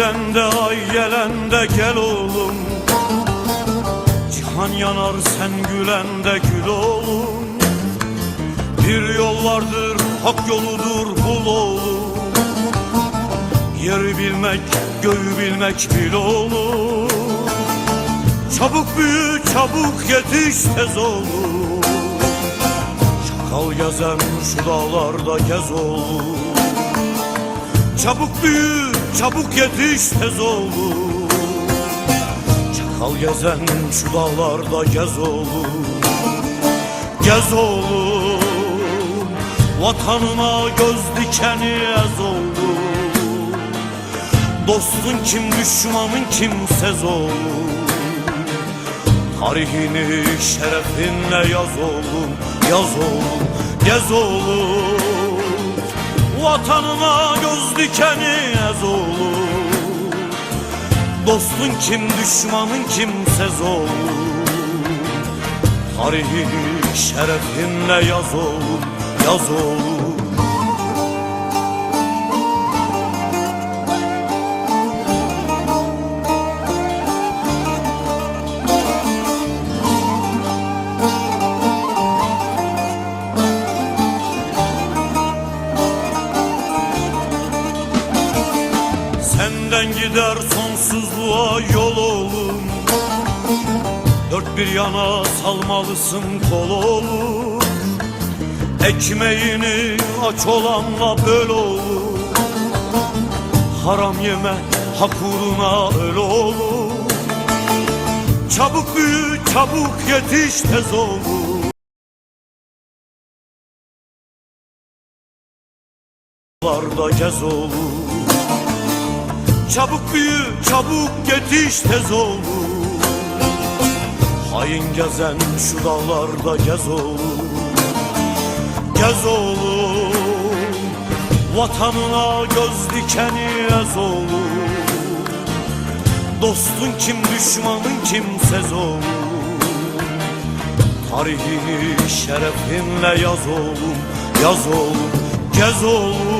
Gidende ay gelende gel oğlum. Cihan yanar sen gülende gül oğlum. Bir yol vardır hak yoludur bul oğlum. Yeri bilmek göğü bilmek bil oğlum. Çabuk büyü çabuk yetiş tez oğlum. Çakal gezen şu dağlarda gez oğlum Çabuk büyü, çabuk yetiş tez oğlum Çakal gezen şu dağlarda gez oğlum Gez oğlum Vatanına göz dikeni ez oğlum Dostun kim düşmanın kimsez oğlum Tarihini şerefinle yaz oğlum Yaz oğlum, gez oğlum Vatanına göz dikeni ez oğlum Dostun kim düşmanın kimsez oğlum Tarihini şerefinle yaz oğlum Yaz oğlum gider sonsuzluğa yol oğlum. Dört bir yana salmalısın kol oğlum. Ekmeğini aç olanla böl oğlum. Haram yeme hak uğruna öl oğlum. Çabuk büyü çabuk yetiş tez oğlum. Larda gez oğlum Çabuk büyü, çabuk yetiş tez oğlum Hain gezen şu dağlarda gez oğlum Gez oğlum Vatanına göz dikeni ez oğlum Dostun kim düşmanın kimsez oğlum Tarihini şerefinle yaz oğlum Yaz oğlum, gez oğlum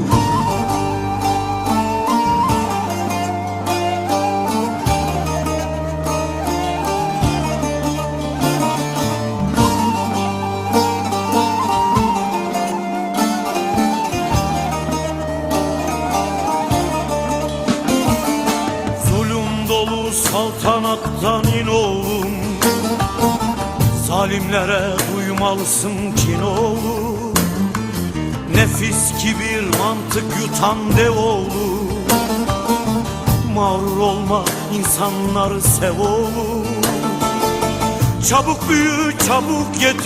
saltanattan in oğlum Zalimlere uymalısın kin oğlum Nefis kibir mantık yutan dev oğlum Mağrur olma insanları sev oğlum Çabuk büyü çabuk yetiş